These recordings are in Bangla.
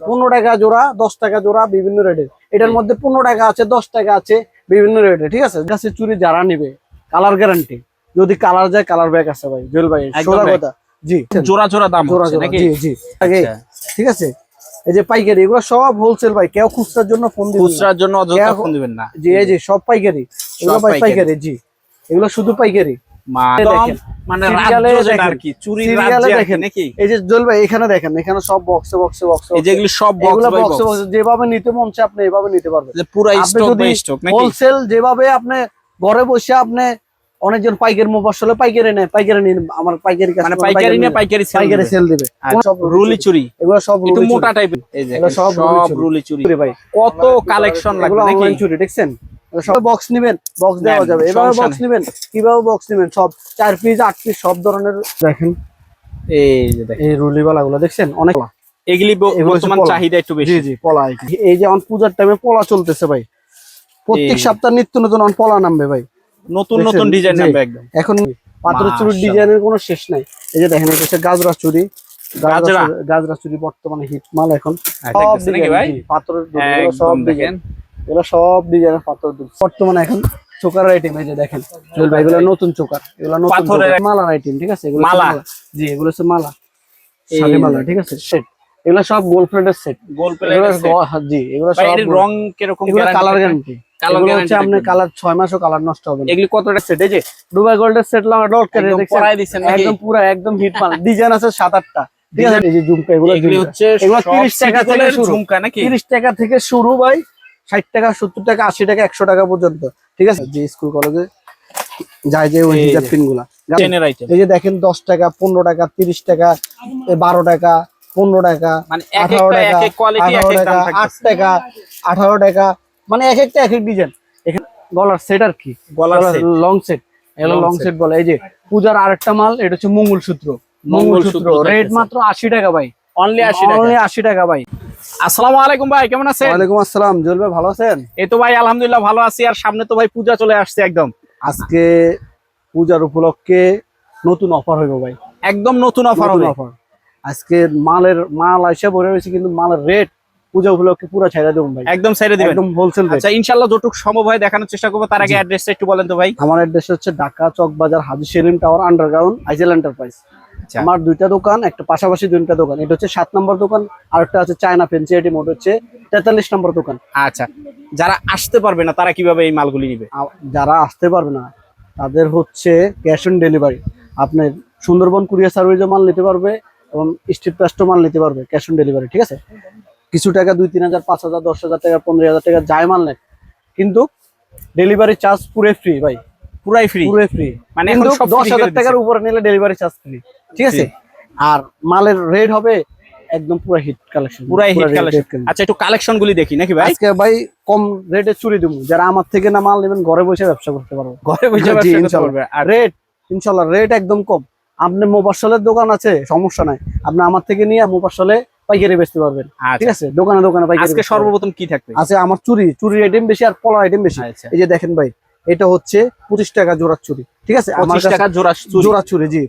পনেরো টাকা জোড়া দশ টাকা জোড়া বিভিন্ন রেটের এটার মধ্যে পনেরো টাকা আছে দশ টাকা আছে বিভিন্ন রেটে ঠিক আছে? গাছের চুরি যারা নিবে কালার গ্যারান্টি যদি কালার যায় কালার ব্যাগ আছে ভাই জুয়েল ভাই সোজা কথা। জি। জোড়া জোড়া দাম জোড়া জোড়া জি জি। আচ্ছা। ঠিক আছে? এই যে পাইকারি এগুলো সব হোলসেল ভাই কেউ খুচরার জন্য ফোন দিবেন খুচরার জন্য অযথা ফোন দিবেন না। জি এই যে সব পাইকারি। এগুলো। পাইকারি জি। এগুলো শুধু পাইকারি। মানে এখানে দেখেন এখানে সব বক্সে বক্সে বক্সে সব বক্স যেভাবে নিতে মন চায় আপনি এভাবে নিতে পারবেন। হোলসেল যেভাবে ঘরে বসে আপনি অনেকজন পাইকারি মোবাসলে পাইকারি নেয় পাইকারি নিন আমার পাইকারি মানে পাইকারি নিয়ে পাইকারি সেল পাইকারি সেল দিবে। সব রুলি চুরি। এগুলো সব একটু মোটা টাইপের এই যে সব রুলি চুরি। ভাই কত কালেকশন লাগবে নাকি? চুরি দেখছেন? সব বক্স নেবেন বক্স দেওয়া যাবে। এভাবে বক্স। নেবেন কীভাবে বক্স নেবেন সব চার পিস আট পিস সব ধরনের। দেখেন এই যে দেখেন। এই রুলিওয়ালা গুলো দেখছেন? অনেক এগুলি বর্তমান চাহিদা একটু বেশি। জি পলা এই যে অন পূজার টাইমে পলা চলতেছে ভাই। প্রত্যেক। সপ্তাহ নিত্য নতুন অন পলা নামবে ভাই। নতুন নতুন ডিজাইন নামবে একদম। এখন পাথরের চুরির ডিজাইনের কোনো শেষ নাই। এই যে দেখেন এটা হচ্ছে গাজরা চুরি। গাজরা গাজরা? চুরি- বর্তমানে হিট মাল এখন। হ্যাঁ, সব দেখতেছেন নাকি ভাই? জি, পাথরের সব দেখেন। এগুলো সব ডিজাইনের পাথর বর্তমানে এখন চোকার আইটেম এই যে দেখেন জুয়েল ভাই এগুলো নতুন চোকার। এগুলো নতুন। মালার আইটেম ঠিক আছে? এগুলো মালা? জি এগুলো হচ্ছে মালা। শাড়ি মালা ঠিক আছে? সেট এগুলো সব গোল্ড প্লেটের সেট জি এগুলো সব রং কীরকম কালার গ্যারান্টি হচ্ছে আপনার কালার মাসও কালার নষ্ট হবে না। এগুলি কতটা সেট এই যে দুবাই গোল্ডের সেট লং ডট করে একদম দেখছেন? পুরো একদম হিট মাল। ডিজাইন আছে সাত আটটা। ঠিক আছে? এই যে ঝুমকা এগুলো হচ্ছে এগুলো 30 টাকা থেকে শুরু। ঝুমকা নাকি? তিরিশ টাকা থেকে শুরু ভাই। ষাট টাকা সত্তর টাকা আশি টাকা একশো টাকা পর্যন্ত। ঠিক আছে? যে স্কুল কলেজে যায় যে ওই হিজাব। পিনগুলা এই যে দেখেন দশ টাকা পনেরো টাকা তিরিশ টাকা বারো টাকা পনেরো টাকা মানে আঠারো টাকা আঠারো টাকা আট টাকা আঠারো টাকা মানে এক একটা এক এক ডিজাইন এখানে গলার সেট আর কি? গলার লং সেট এগুলো লং সেট বলে। এই যে পূজার আরেকটা মাল এটা হচ্ছে মঙ্গলসূত্র। মঙ্গলসূত্র মঙ্গলসূত্র। রেট মাত্র আশি টাকা ভাই। অনলি 80 টাকা। অনলি আশি টাকা ভাই। আসসালামু আলাইকুম ভাই কেমন আছেন? ওয়ালাইকুম আসসালাম। জুয়েল ভাই ভালো আছেন? এই তো ভাই আলহামদুলিল্লাহ ভালো আছি আর সামনে তো ভাই পূজা চলে আসছে একদম। আজকে পূজার উপলক্ষে নতুন অফার হইব ভাই। একদম নতুন অফার হবে। অফার। আজকে মালের মাল আইসা ভরে রয়েছে কিন্তু মালের রেট পূজা উপলক্ষে পুরো ছেড়ে দেবো ভাই। একদম ছেড়ে দিবেন। একদম হোলসেল আচ্ছা ইনশাআল্লাহ যতটুক সম্ভব হয় দেখানোর চেষ্টা করব তার আগে। অ্যাড্রেসটা একটু বলেন তো ভাই। আমার অ্যাড্রেস হচ্ছে Dhaka Chawkbazar Haji Selim tower underground Aizel enterprise. আমার দুইটা দোকান একটা পাশাপাশি দুইটা দোকান। এটা হচ্ছে সাত নম্বর দোকান আর একটা হচ্ছে চায়না ফেন্সিআইটি মোড হচ্ছে তেতাল্লিশ নম্বর দোকান। আচ্ছা যারা আসতে পারবে না তারা কীভাবে এই মালগুলি নিবে? যারা আসতে পারবে না তাদের হচ্ছে ক্যাশ অন ডেলিভারি। আপনি সুন্দরবন কুরিয়ার সার্ভিসে মাল নিতে পারবে এবং স্ট্রিট পাস্টও মাল নিতে পারবে ক্যাশ অন ডেলিভারি ঠিক আছে? কিছু টাকা দুই তিন হাজার পাঁচ হাজার দশ হাজার টাকা পনেরো হাজার টাকা যায় মাল নেয়। কিন্তু ডেলিভারি চার্জ পুরো ফ্রি ভাই। পুরাই ফ্রি পুরো ফ্রি মানে এখন সব দশ free হাজার করে টাকার উপরে নিলে ডেলিভারি চার্জ ফ্রি ঠিক আছে? আর মালের রেট হবে একদম পুরো হিট কালেকশন পুরাই হিট কালেকশন আচ্ছা একটু কালেকশন গুলি দেখি নাকি ভাই? আজকে ভাই কম রেটে চুরি দেবো। যারা আমার থেকে না মাল নেবেন ঘরে বসে ব্যবসা করতে পারব। ঘরে বসে ব্যবসা করতে পারবে। আর রেট ইনশাল্লাহ রেট একদম কম। আপনি মোবাসলের দোকান আছে সমস্যা নাই। আপনি আমার থেকে নিয়ে মোবাসলে পাইকারি বেচতে পারবেন। ঠিক আচ্ছা আছে? দোকানে দোকানে পাইকারি আজকে সর্বপ্রথম কি থাকবে? আছে আমার চুরি চুরির আইটেম বেশি আর পলা আইটেম বেশি। আচ্ছা। এই যে দেখেন ভাই এটা হচ্ছে পঁচিশ টাকা জোড়ার চুরি ঠিক আছে? আমার টাকা জোড়া চুরি। জোড়া চুরি জি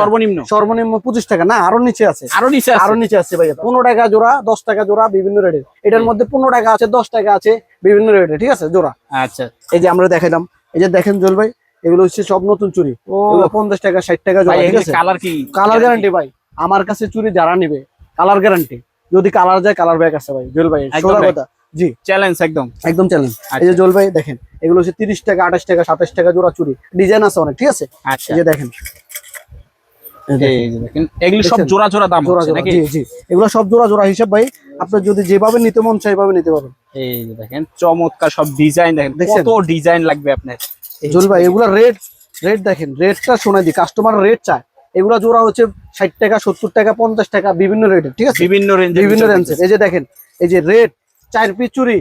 সর্বনিম্ন? সর্বনিম্ন পঁচিশ টাকা। না আরও নিচে আছে। আরও নিচে আরও নিচে আছে ভাইয়া। পনেরো টাকা জোড়া দশ টাকা জোড়া বিভিন্ন রেটের এটার মধ্যে পনেরো টাকা আছে দশ টাকা আছে বিভিন্ন রেটের ঠিক আছে? জোড়া। আচ্ছা। এই যে আমরা দেখাইলাম। এই যে দেখেন জল ভাই এগুলো হচ্ছে সব নতুন চুরি ও। পঞ্চাশ টাকা ষাট টাকা জোড়া ঠিক আছে? কালার কি? কালার গ্যারান্টি ভাই। আমার কাছে চুরি যারা নিবে কালার গ্যারান্টি যদি কালার যায় কালার ব্যাগ আছে ভাই জল ভাই সোজা কথা। জি। চ্যালেঞ্জ একদম। একদম চ্যালেঞ্জ এই যে জল ভাই দেখেন এগুলো হচ্ছে তিরিশ টাকা আঠাশ টাকা সাতাশ টাকা জোড়া চুরি। ডিজাইন আছে অনেক ঠিক আছে? আচ্ছা। যে দেখেন। এগুলি সব জোড়া জোড়া দাম জোড়া জোড়া জি জি। এগুলো সব জোড়া জোড়া হিসাব ভাই আপনার যদি যেভাবে নিতে মন চাই সেভাবে নিতে পারবেন। এই যে দেখেন চমৎকার সব ডিজাইন দেখেন? কত ডিজাইন লাগবে আপনার। এই জল ভাই এগুলা রেট রেট দেখেন রেটটা দিই কাস্টমার রেট চায়। এগুলা জোড়া হচ্ছে ষাট টাকা সত্তর টাকা পঞ্চাশ টাকা বিভিন্ন রেটের ঠিক আছে? বিভিন্ন রেঞ্জ বিভিন্ন রেঞ্জের এই যে দেখেন এই যে রেট চার পিস চুরি।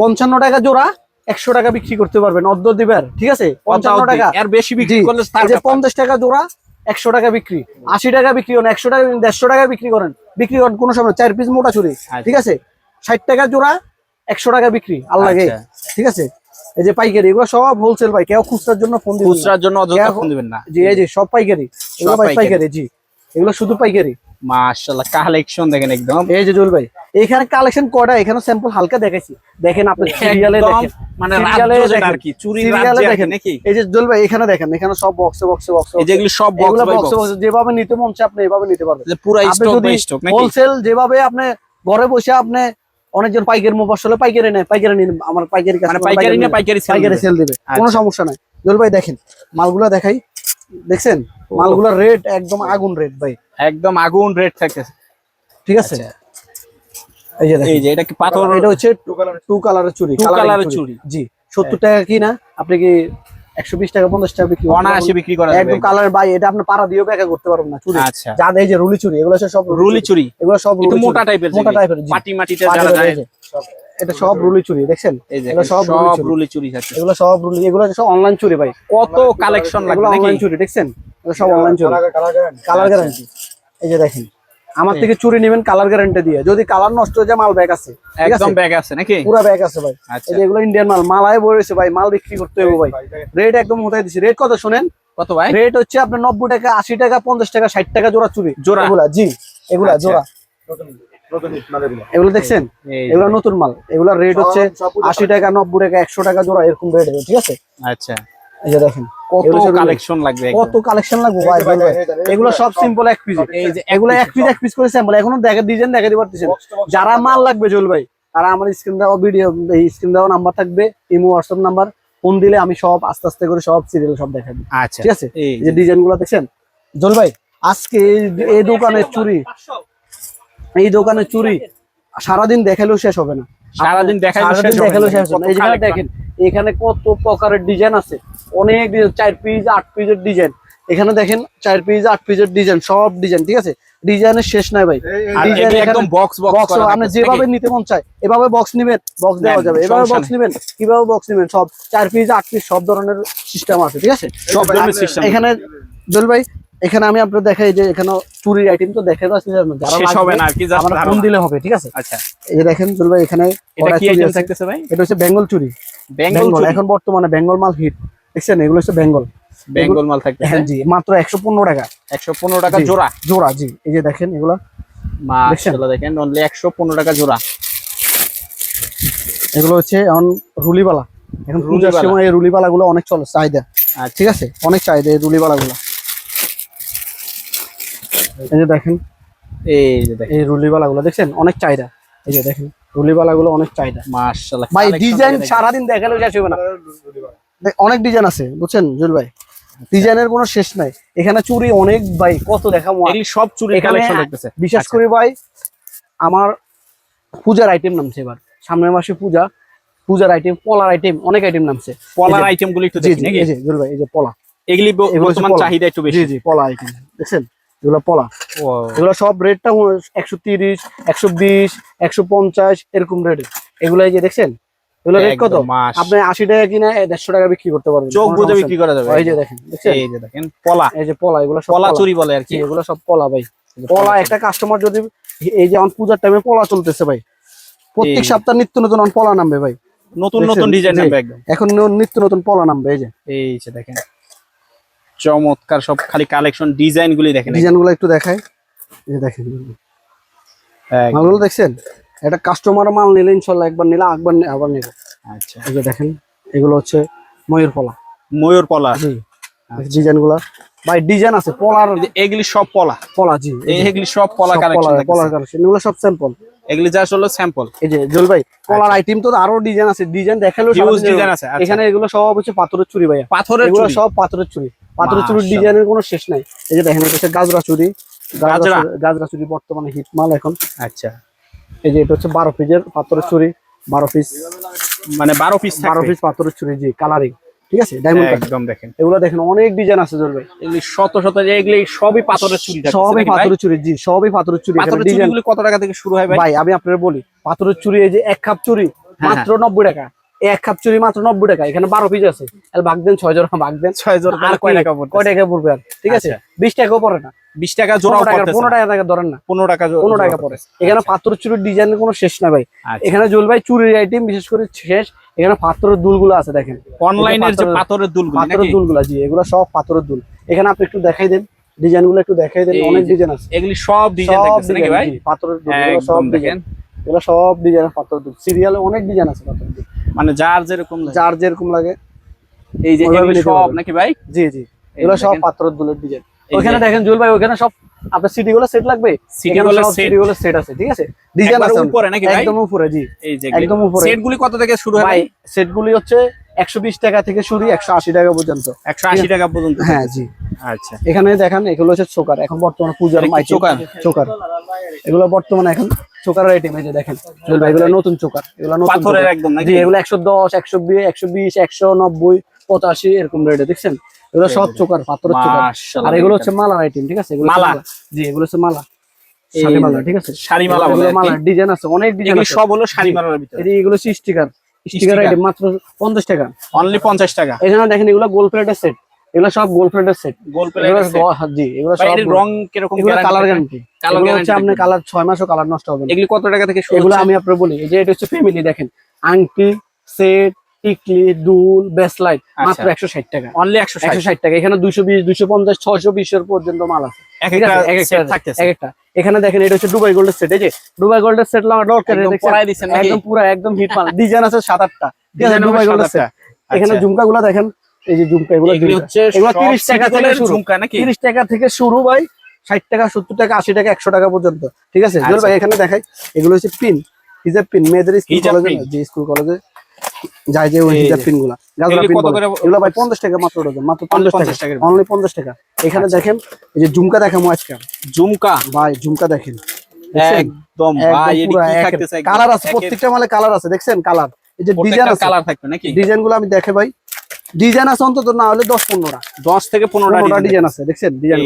পঞ্চান্ন টাকা জোড়া একশো টাকা বিক্রি করতে পারবেন অর্ধ দিবার ঠিক আছে? পঞ্চান্ন টাকা। আর বেশি বিক্রি করলে। পঞ্চাশ টাকা জোড়া একশো টাকা বিক্রি। আশি টাকা বিক্রি করেন একশো টাকা দেড়শো টাকা বিক্রি করেন। বিক্রি করেন কোনো সময় চার পিস মোটা চুরি আচ্ছা। ঠিক আছে? ষাট টাকা জোড়া একশো টাকা বিক্রি আল্লাগে আচ্ছা। ঠিক আছে? এই যে পাইকারি এগুলো সব হোলসেল ভাই কেউ খুচরার জন্য ফোন দিবেন খুচরার জন্য অযথা ফোন দিবেন না। জি এই যে সব পাইকারি এগুলো সব পাইকারি। পাইকারি জি। এগুলো শুধু পাইকারি। মাশাআল্লাহ কালেকশন দেখেন একদম। এই যে জুয়েল ভাই এখানে কালেকশন কয়টা? এখানে স্যাম্পল হালকা দেখাইছি। দেখেন আপনি সিরিয়ালে দেখেন। মানে রাজ্য যেটা আর কি চুরি সিরিয়ালে রাজ্যে আর কি দেখেন। নাকি? এই যে জুয়েল ভাই এখানে দেখেন এখানে সব বক্সে বক্সে বক্সে এই যেগুলি সব বক্স বাই বক্স যেভাবে নিতে মন চায় আপনি এভাবে নিতে পারবেন। পুরো স্টক বাই স্টক নাকি? হোলসেল যেভাবে আপনি ঘরে বসে আপনি অনেকজন পাইকারি মুবাসলে পাইকারি নেয় পাইকারি নিন আমার পাইকারি কাছে মানে পাইকারি না পাইকারি? সেল দিবে। কোনো আচ্ছা। সমস্যা নাই। জল ভাই দেখেন মালগুলা দেখাই। দেখছেন? মালগুলার রেট একদম আগুন রেট ভাই। একদম আগুন রেট থাকতেছে। ঠিক আছে? আচ্ছা। এই যে এই যে এটা কি পাথর? এটা হচ্ছে টু কালারের চুড়ি Two কালারের চুড়ি। জি সত্তর টাকা কি না? আপনি কি একশো বিশ টাকা পঞ্চাশ টাকা বিক্রি অনায়াসে বিক্রি করা যাবে। একদম কালার বাই এটা আপনি পাড়া দিয়েও ব্যাকা করতে পারবেন না চুড়ি। আচ্ছা। যা এই যে রুলি চুড়ি এগুলো সব রুলি চুড়ি। এগুলো সব মোটা টাইপের মোটা টাইপের। পাটি মাটিতে যারা যায়। এটা সব রুলি চুরি দেখছেন? এগুলো সব রুলি চুরি। থাকছে এগুলো সব রুলি এগুলো সব অনলাইন চুরি ভাই। কত কালেকশন লাগবে অনলাইন চুরি দেখছেন? এগুলো সব অনলাইন চুরি। কালার আচ্ছা। গ্যারান্টি এই যে দেখেন আমার থেকে চুরি নেবেন কালার গ্যারান্টি দিয়ে। যদি কালার নষ্ট হয়ে যায় মাল ব্যাগ আছে। একদম ব্যাগ আছে নাকি? পুরো ব্যাগ আছে ভাই। আচ্ছা। এই যে এগুলো ইন্ডিয়ান মাল মালায় বলেছে ভাই মাল বিক্রি করতে হবে ভাই। রেট একদম মোটাই দিছি। রেট কত শুনেন? কত ভাই? রেট হচ্ছে আপনার নব্বই টাকা আশি টাকা পঞ্চাশ টাকা ষাট টাকা জোড়া চুরি। জোড়া? এগুলা জি এগুলা আচ্ছা। জোড়া। এগুলো। দেখছেন? এগুলো নতুন মাল। এগুলোর রেট হচ্ছে আশি টাকা নব্বই টাকা একশো টাকা জোড়া এরকম রেট ঠিক আছে? আচ্ছা। এই যে দেখেন কত কালেকশন লাগবে কত কালেকশন লাগবে ভাই। এগুলো সব সিম্পল এক পিস এই যে এগুলো এক পিস এক পিস করে স্যাম্পল এখনও দেখা ডিজাইন দেখা দিতে পারতেছেন যারা মাল লাগবে জল ভাই তারা আমার স্ক্রিন দেওয়া ভিডিও স্ক্রিন দেওয়া নাম্বার থাকবে ইমো হোয়াটসঅ্যাপ নাম্বার ফোন দিলে আমি সব আস্তে আস্তে করে সব সিরিয়াল সব দেখা দিই আচ্ছা। ঠিক আছে? এই যে ডিজাইনগুলো দেখছেন? জল ভাই আজকে এই- এই দোকানের চুরি। এই দোকানে চুরি। সারাদিন দেখালেও শেষ হবে না। সারাদিন সারাদিন শেষ হবে দেখালেও শেষ হবে না। এই দেখেন এখানে কত প্রকারের ডিজাইন আছে। অনেক চার পিস আট পিসের ডিজাইন। এখানে দেখেন চার পিস আট পিসের ডিজাইন সব ডিজাইন ঠিক আছে? ডিজাইনের শেষ নাই ভাই। ডিজাইন একদম বক্স বক্স আপনি যেভাবে নিতে মন চায় এভাবে বক্স নিবেন বক্স দেওয়া যাবে। এভাবে বক্স নিবেন কীভাবে বক্স নিবেন সব চার পিস আট পিস সব ধরনের সিস্টেম আছে ঠিক আছে? সব ধরনের system। এখানে জল ভাই এখানে আমি আপনার দেখাই যে এখানে চুরির আইটেম তো দেখে যাচ্ছে যারা শেষ হবে না আর কি, just আমরা ফোন দিলে হবে ঠিক আছে? আচ্ছা। এই যে দেখেন জল ভাই এখানে এটা কি আইটেম থাকতেছে ভাই? এটা হচ্ছে বেঙ্গল চুরি। বেঙ্গল এখন বর্তমানে বেঙ্গল মাল হিট দেখছেন? এগুলো হচ্ছে বেঙ্গল। বেঙ্গল মাল থাকতেছে? হ্যাঁ জি মাত্র একশো পনেরো টাকা। 115 টাকা জোড়া? জোড়া জি। এই যে দেখেন এগুলো। মাশাআল্লাহ দেখেন অনলি 115 টাকা জোড়া। এগুলো হচ্ছে এখন রুলিবালা। এখন রুলিবালা। সময় এই রুলিবালা গুলো অনেক চলে চাহিদা। আচ্ছা। ঠিক আছে? অনেক চাহিদা এই রুলিবালা গুলো এই যে দেখেন এই যে দেখেন। এই রুলিবালা গুলো দেখছেন? অনেক চাহিদা। এই যে দেখেন রুলিবালা গুলো অনেক চাহিদা। মাশাআল্লাহ ভাই ডিজাইন দেখেন। সারাদিন দেখালেও শেষ হবে না। অনেক ডিজাইন আছে বুঝছেন জুল ভাই? ডিজাইনের কোনো শেষ নাই। এখানে চুরি অনেক ভাই কত দেখাবো। এগুলি সব চুরি কালেকশন দেখতেছে। বিশেষ আচ্ছা। করে ভাই আমার পূজার আইটেম নামছে এবার। সামনের মাসে পূজা পূজার আইটেম পলার আইটেম অনেক আইটেম নামছে। পলার আইটেম গুলি একটু দেখি নাকি? এই যে জুল ভাই এই যে পলা। এগুলি বর্তমান চাহিদা একটু জি বেশি। জি পলা আইটেম দেখছেন? এগুলো পলা। এগুলো সব রেটটা একশো তিরিশ একশো বিশ একশো পঞ্চাশ এরকম রেট এগুলো এই যে দেখছেন? এগুলো রেট কত? আপনি আশি টাকা কিনে দেড়শো টাকা বিক্রি করতে পারবেন। চোখ বুঝে বিক্রি করা যাবে। এই যে দেখেন এই যে দেখেন পলা। এই যে পলা এগুলো পলা পলা। চুরি বলে আর কি। এগুলো সব পলা ভাই। পলা একটা কাস্টমার যদি এই যে আমার পূজার টাইমে পলা চলতেছে ভাই প্রত্যেক। সপ্তাহ নিত্য নতুন পলা নামবে ভাই। নতুন নতুন ডিজাইন জি। নামবে একদম। এখন নিত্য নতুন পলা নামবে এই যে। এই যে দেখেন। চমৎকার সব খালি কালেকশন ডিজাইন গুলি দেখেন। ডিজাইনগুলো একটু দেখায় এই দেখেন। মালগুলো দেখছেন? একটা কাস্টমার মাল নিলে ইনশাল্লাহ একবার নিলে একবার আবার নেবে। আচ্ছা। এই যে দেখেন এগুলো হচ্ছে ময়ূর পলা। ময়ূর পলা। জি। ডিজাইনগুলা। ভাই ডিজাইন আছে পলার যে এগুলি সব পলা। পলা জি। যে, এগুলি সব পলা কালেকশন পলা- পলার কালেকশন এগুলো সব স্যাম্পল এগুলি জাস্ট হলো স্যাম্পল এই যে জল ভাই পলার আইটেম তো আরও ডিজাইন আছে। ডিজাইন হিউজ ডিজাইন আছে আচ্ছা। এখানে এগুলো সব হচ্ছে পাথরের চুরি ভাইয়া। পাথরের এগুলো সব পাথরের চুরি। পাথরের চুরির ডিজাইনের কোনো শেষ নাই। এই যে দেখেন এটা হচ্ছে গাজরা চুরি গাজরা। গাজরা? চুরি- বর্তমানে হিট মাল এখন। আচ্ছা। এই যে এটা হচ্ছে বারো পিসের পাথরের চুরি বারো পিস মানে বারো পিস বারো পিস পাথরের চুরি জি কালারিং ঠিক আছে? ডায়মন্ড একদম দেখেন। এগুলো দেখেন অনেক ডিজাইন আছে জল ভাই। এগুলি শত শত যে এগুলি সবই পাথরের চুরি সবই পাথরের চুরি জি সবই পাথরের চুরি পাথরের কত টাকা থেকে শুরু হয় ভাই? ভাই আমি আপনার বলি পাথরের চুরি এই যে এক কাপ চুরি হ্যাঁ, মাত্র নব্বই টাকা। এক কাপ চুরি মাত্র নব্বই টাকা। এখানে বারো পিস আছে। ভাগ দেন ছয় জোড়া ভাগ দেন। ছয় জোড়া আর কয় টাকা? কয় টাকা পড়বে আর? ঠিক আছে? আচ্ছা। বিশ টাকাও পড়ে না। বিশ টাকা পড়তেছে। পনেরো টাকা টাকা ধরেন না। পনেরো টাকা পনেরো টাকা জোড়া পড়ে এখানে পাথরের চুরির ডিজাইনের কোনো শেষ না ভাই। আচ্ছা। এখানে জল ভাই চুরির আইটেম বিশেষ করে শেষ। এখানে পাথরের দুলগুলো আছে দেখেন। অনলাইনের যে পাথরের- দুল দুলগুলি পাথরের দুলগুলো জি এগুলো সব পাথরের দুল। এখানে আপনি একটু দেখাই দেন। ডিজাইনগুলো একটু দেখাই দেন। অনেক ডিজাইন আছে। এগুলি সব ডিজাইন সব ভাই? পাথরের দুল, সব ডিজাইন। দেখেন এগুলো সব ডিজাইন পাথরের দুল সিরিয়ালে অনেক ডিজাইন আছে পাথরের দুল মানে যার যেরকম যার যেরকম লাগে। এই যে সব নাকি ভাই? জি জি। এগুলো সব। পাথরের দুলের ডিজাইন ওখানে দেখেন জুয়েল ভাই ওখানে সব আপনার সিটি গুলো সেট লাগবে? এখানে গুলো city গুলো সেট আছে ঠিক আছে? ডিজাইন আছে। উপরে নাকি ভাই? একদম উপরে জি। এই যে একদম উপরে। সেট গুলি কত থেকে শুরু হয় ভাই সেট গুলি হচ্ছে একশো বিশ টাকা থেকে শুরু একশো আশি টাকা পর্যন্ত। 180 টাকা পর্যন্ত। হ্যাঁ জি। আচ্ছা। এখানে দেখেন এগুলো হচ্ছে চোকার। এখন বর্তমানে পূজার চোকার? চোকার। এগুলো বর্তমানে এখন চোকার আইটেম এই যে দেখেন। জুয়েল ভাই এগুলো নতুন চোকার। এগুলো নতুন পাথরের একদম নাকি? জি এগুলো একশো দশ একশো বিশ একশো বিশ একশো নব্বই পঁচাশি এরকম রেটে দেখছেন? এগুলো সব চোকার পাথরের চোকার। মাশাআল্লাহ, আর এগুলো হচ্ছে মালা আইটেম ঠিক আছে? এগুলো মালা? জি এগুলো হচ্ছে মালা। শাড়ি মালা ঠিক আছে? শাড়ি মালা বলে এগুলো মালা ডিজাইন আছে অনেক ডিজাইন এগুলি আছে। সব হলো শাড়ি মালার ভিতরে। এগুলো স্টিকার স্টিকার? আইটেম মাত্র পঞ্চাশ টাকা। অনলি 50 টাকা। এখানে দেখেন এগুলো গোল প্লেটের সেট এগুলো সব গোল প্লেটের সেট গোল এগুলো জি এগুলো সব রং কীরকম এগুলো guarantee কালার? গ্যারান্টি guarantee আপনি কালার মাসও কালার নষ্ট হবে না। এগুলি কত টাকা থেকে শুরু এগুলো আমি আপনার বলি এই যে এটা হচ্ছে ফ্যামিলি দেখেন আংটি সেট টিকলি দুল বেসলাইট মাত্র আচ্ছা। একশো ষাট টাকা। অনলি 160 একশো ষাট টাকা। এখানে দুইশো বিশ দুইশো পঞ্চাশ ছয়শো বিশের পর্যন্ত মাল আছে। এক একটা এক একটা থাকতেছে। এক একটা। এখানে দেখেন এটা হচ্ছে দুবাই গোল্ডের সেট এই যে দুবাই গোল্ডের সেট দিচ্ছেন নাকি? একদম পুরো একদম হিট মাল। ডিজাইন আছে সাত আটটা। দুবাই গোল্ডের সেট এখানে আচ্ছা। ঝুমকা গুলা দেখেন এই যে ঝুমকা এগুলো হচ্ছে এগুলো 30 টাকা থেকে শুরু। ঝুমকা নাকি? তিরিশ টাকা থেকে শুরু ভাই ষাট টাকা সত্তর টাকা আশি টাকা একশো টাকা পর্যন্ত। ঠিক আছে? আচ্ছা। ভাই এখানে দেখাই। এগুলো হচ্ছে পিন হিজাব পিন মেয়েদের স্কুল কলেজে যে স্কুল কলেজে যায় যে ওই হিজাব পিনগুলা এগুলি ভাই পঞ্চাশ টাকা মাত্র ডজন মাত্র পঞ্চাশ টাকা। অনলি পঞ্চাশ টাকা। এখানে দেখেন এই যে ঝুমকা দেখামো আজকে। ঝুমকা? ভাই ঝুমকা দেখেন। একদম কালার আছে প্রত্যেকটা মালে কালার আছে দেখছেন? কালার। এই যে ডিজাইন আছে। কালার থাকবে নাকি? ডিজাইনগুলো আমি দেখে ভাই ডিজাইন আছে অন্তত না হলে দশ পনেরোটা। 10 থেকে 15টা পনেরোটা ডিজাইন আছে দেখছেন? ডিজাইন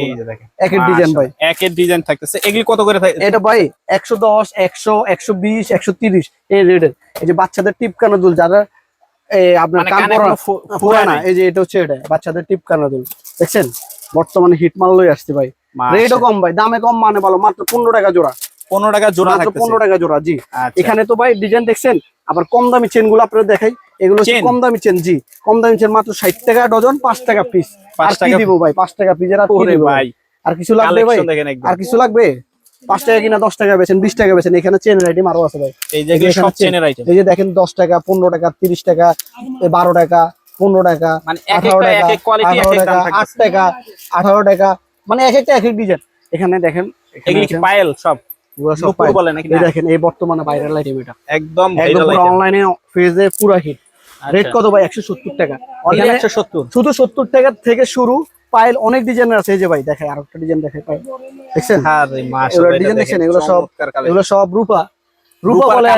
একের ডিজাইন ভাই। একের ডিজাইন থাকতেছে। এগুলি কত করে থাকে এটা ভাই একশো দশ একশো একশো বিশ একশো তিরিশ এই রেটের এই যে বাচ্চাদের টিপ কানা দুল যারা আপনার মানে কান পরা না এই যে এটা হচ্ছে এটা বাচ্চাদের টিপ কানা দুল। দেখছেন? বর্তমানে হিট মাল লই আসছে ভাই। রেটও কম ভাই দামে কম মানে ভালো। মাত্র পনেরো টাকা জোড়া। 15 টাকা জোড়া পনেরো টাকা জোড়া জি। আচ্ছা। এখানে তো ভাই ডিজাইন দেখছেন? আবার কম দামি চেনগুলো আপনারা দেখাই। এগুলো হচ্ছে কম দামি চেন জি। কম দামি চেন মাত্র ষাট টাকা ডজন পাঁচ টাকা পিস পাঁচ আর কি টাকা- দিব ভাই? পাঁচ টাকা পিসের আর ভাই আর কিছু লাগবে ভাই? আর কিছু লাগবে? পাঁচ টাকা কিনা দশ টাকা বেছেন বিশ টাকা বেছেন এখানে চেন আইটেম আরও আছে ভাই। এই যে দেখেন দশ টাকা পনেরো টাকা তিরিশ টাকা বারো টাকা পনেরো টাকা মানে আঠারো টাকা আঠারো টাকা আট টাকা আঠারো টাকা মানে এক একটা এক এক ডিজাইন এখানে দেখেন পায়েল সব? দেখেন এই বর্তমানে ভাইরাল আইটেম এটা। একদম অনলাইনে ফেজে পুরো হিট রেট কত ভাই? একশো সত্তর টাকা। এখানে 170 শুধু সত্তর টাকা থেকে শুরু পাইল অনেক ডিজাইনের আছে। এই যে ভাই দেখাই আর একটা ডিজাইন দেখাই পাই দেখছেন? ডিজাইন দেখছেন এগুলো সব এগুলো সব রূপা। রূপা বলে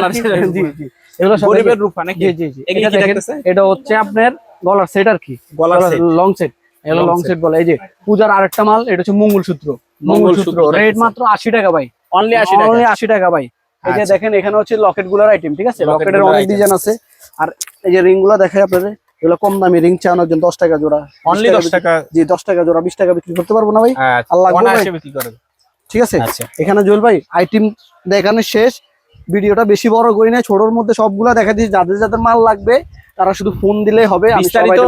জি জি। এগুলো সব গরিবের রূপা নাকি? জি জি জি। এটা দেখেন, এটা হচ্ছে আপনার গলার সেট আর কি। গলার। লং সেট এগুলো লং সেট বলে। এই যে পূজার আরেকটা মাল এটা হচ্ছে মঙ্গলসূত্র। মঙ্গলসূত্র মঙ্গলসূত্র। রেট মাত্র আশি টাকা ভাই। অনলি 80 টাকা। অনলি আশি টাকা ভাই। এই যে আচ্ছা। দেখেন এখানে হচ্ছে লকেটগুলার আইটেম ঠিক আছে? লকেটের অনেক ডিজাইন আছে। আর এই যে রিংগুলা দেখাই আপনাদের এগুলো কম দামি রিং চানোর জন্য দশ টাকা জোড়া অনলি 10 টাকা জি দশ টাকা জোড়া বিশ টাকা বিক্রি করতে পারব না ভাই। আচ্ছা? বিক্রি করে ঠিক আছে? আচ্ছা। এখানে জুয়েল ভাই আইটেম দেখানো শেষ। ভিডিওটা বেশি বড় করি না ছোটর মধ্যে সবগুলা দেখা দিচ্ছি যাদের যাদের মাল লাগবে তারা শুধু ফোন দিলেই হবে বিস্তারিত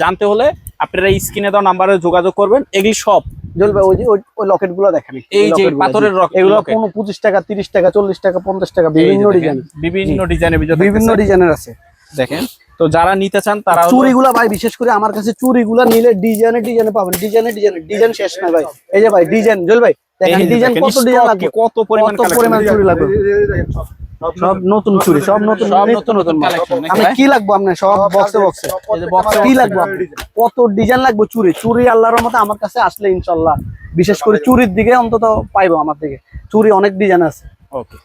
জানতে হলে আপনারা স্ক্রিনে দেওয়া নাম্বারে যোগাযোগ করবেন এগুলি সব। জুয়েল ভাই ওই যে ওই- লকেটগুলো দেখেন এই যে পাথরের rock- এগুলো। কোনো পঁচিশ টাকা তিরিশ টাকা চল্লিশ টাকা পঞ্চাশ টাকা বিভিন্ন ডিজাইন বিভিন্ন ডিজাইনের বিভিন্ন। ডিজাইনের আছে। দেখেন। তো যারা নিতে চান তারা চুরিগুলা ভাই বিশেষ করে আমার কাছে চুরিগুলা নিলে ডিজাইনে ডিজাইনে পাবেন। ডিজাইনে ডিজাইনে ডিজাইন শেষ না ভাই। এই যে ভাই ডিজাইন জল ভাই দেখেন ডিজাইন কত ডিজাইন লাগবে কত পরিমাণ কত পরিমাণ চুরি লাগবে। সব নতুন চুরি সব নতুন সব নতুন নতুন। আমি কি লাগবে আপনার? সব বক্সে বক্সে কি লাগবে কত ডিজাইন লাগবে চুরি? চুরি আল্লাহর মতো আমার কাছে আসলে ইনশাল্লাহ। বিশেষ করে চুরির দিকে অন্তত পাইবো আমার দিকে। চুরি অনেক ডিজাইন আছে। ওকে